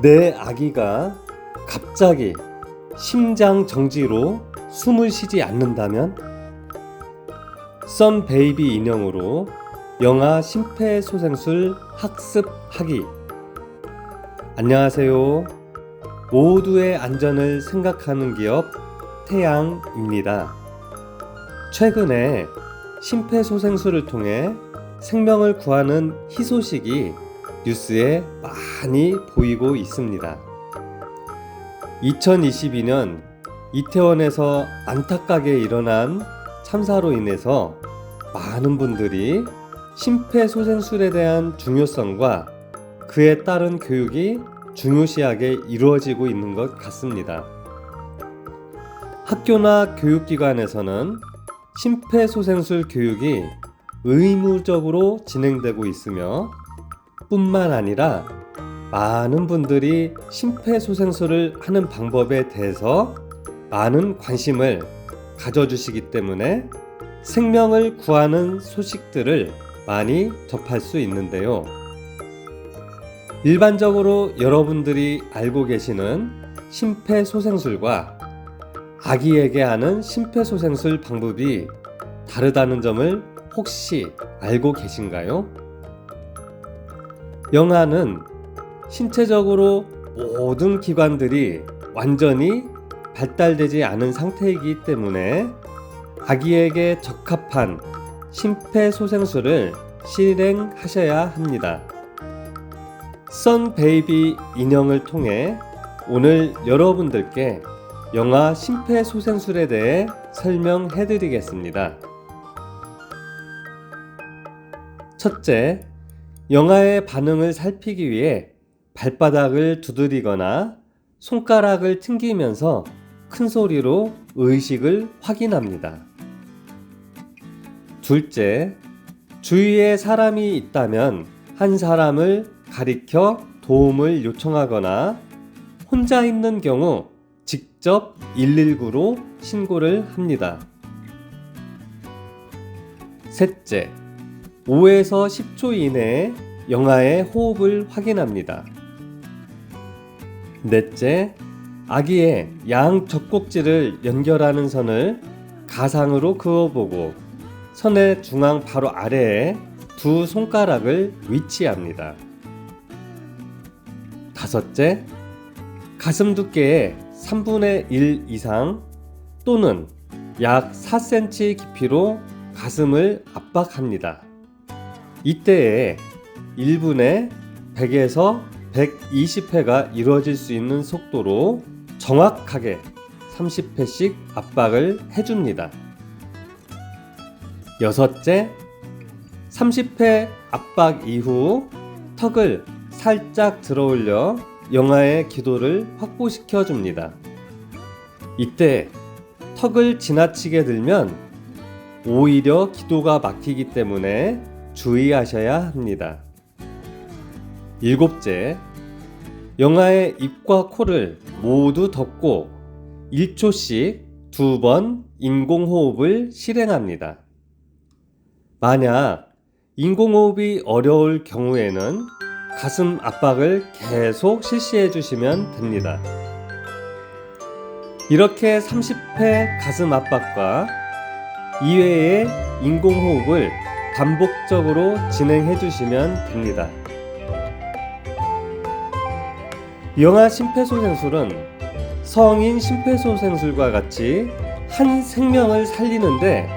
내 아기가 갑자기 심장 정지로 숨을 쉬지 않는다면 썬 베이비 인형으로 영아 심폐소생술 학습하기 안녕하세요. 모두의 안전을 생각하는 기업 태양입니다. 최근에 심폐소생술을 통해 생명을 구하는 희소식이 뉴스에 많이 보이고 있습니다. 2022년 이태원에서 안타깝게 일어난 참사로 인해서 많은 분들이 심폐소생술에 대한 중요성과 그에 따른 교육이 중요시하게 이루어지고 있는 것 같습니다. 학교나 교육기관에서는 심폐소생술 교육이 의무적으로 진행되고 있으며 뿐만 아니라 많은 분들이 심폐소생술을 하는 방법에 대해서 많은 관심을 가져주시기 때문에 생명을 구하는 소식들을 많이 접할 수 있는데요. 일반적으로 여러분들이 알고 계시는 심폐소생술과 아기에게 하는 심폐소생술 방법이 다르다는 점을 혹시 알고 계신가요? 영아는 신체적으로 모든 기관들이 완전히 발달되지 않은 상태이기 때문에 아기에게 적합한 심폐소생술을 실행하셔야 합니다. 선 베이비 인형을 통해 오늘 여러분들께 영아 심폐소생술에 대해 설명해 드리겠습니다. 첫째, 영아의 반응을 살피기 위해 발바닥을 두드리거나 손가락을 튕기면서 큰 소리로 의식을 확인합니다. 둘째, 주위에 사람이 있다면 한 사람을 가리켜 도움을 요청하거나 혼자 있는 경우 직접 119로 신고를 합니다. 셋째, 5에서 10초 이내에 영아의 호흡을 확인합니다. 넷째, 아기의 양 젖꼭지를 연결하는 선을 가상으로 그어보고 선의 중앙 바로 아래에 두 손가락을 위치합니다. 다섯째, 가슴 두께의 3분의 1 이상 또는 약 4cm 깊이로 가슴을 압박합니다. 이때에 1분에 100에서 120회가 이루어질 수 있는 속도로 정확하게 30회씩 압박을 해줍니다. 여섯째, 30회 압박 이후 턱을 살짝 들어 올려 영아의 기도를 확보시켜 줍니다. 이때 턱을 지나치게 들면 오히려 기도가 막히기 때문에 주의하셔야 합니다. 일곱째, 영아의 입과 코를 모두 덮고 1초씩 두 번 인공호흡을 실행합니다. 만약 인공호흡이 어려울 경우에는 가슴 압박을 계속 실시해 주시면 됩니다. 이렇게 30회 가슴 압박과 이외의 인공호흡을 반복적으로 진행해 주시면 됩니다. 영아 심폐소생술은 성인 심폐소생술과 같이 한 생명을 살리는데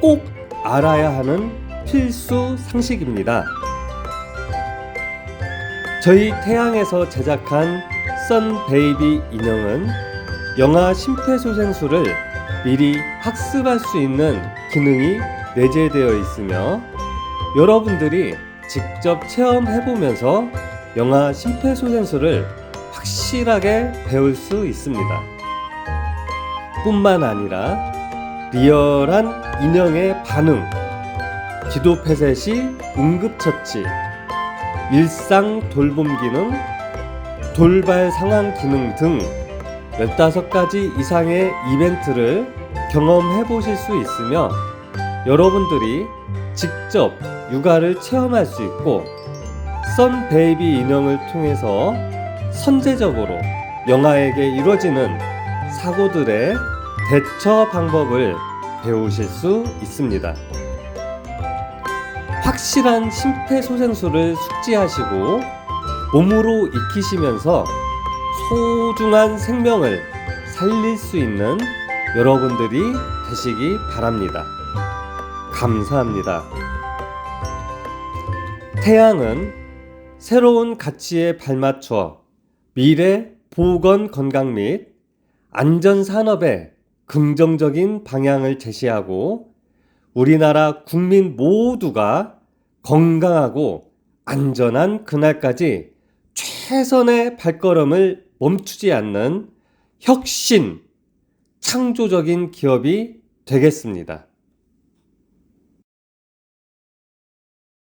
꼭 알아야 하는 필수 상식입니다. 저희 태양에서 제작한 썬 베이비 인형은 영아 심폐소생술을 미리 학습할 수 있는 기능이 내재되어 있으며 여러분들이 직접 체험해보면서 영아 심폐소생술을 확실하게 배울 수 있습니다. 뿐만 아니라 리얼한 인형의 반응, 기도 폐쇄 시 응급처치, 일상 돌봄 기능, 돌발 상황 기능 등 15가지 이상의 이벤트를 경험해 보실 수 있으며 여러분들이 직접 육아를 체험할 수 있고 썬 베이비 인형을 통해서 선제적으로 영아에게 이루어지는 사고들의 대처 방법을 배우실 수 있습니다. 확실한 심폐소생술을 숙지하시고 몸으로 익히시면서 소중한 생명을 살릴 수 있는 여러분들이 되시기 바랍니다. 감사합니다. 태양은 새로운 가치에 발맞춰 미래 보건 건강 및 안전 산업에 긍정적인 방향을 제시하고 우리나라 국민 모두가 건강하고 안전한 그날까지 최선의 발걸음을 멈추지 않는 혁신, 창조적인 기업이 되겠습니다.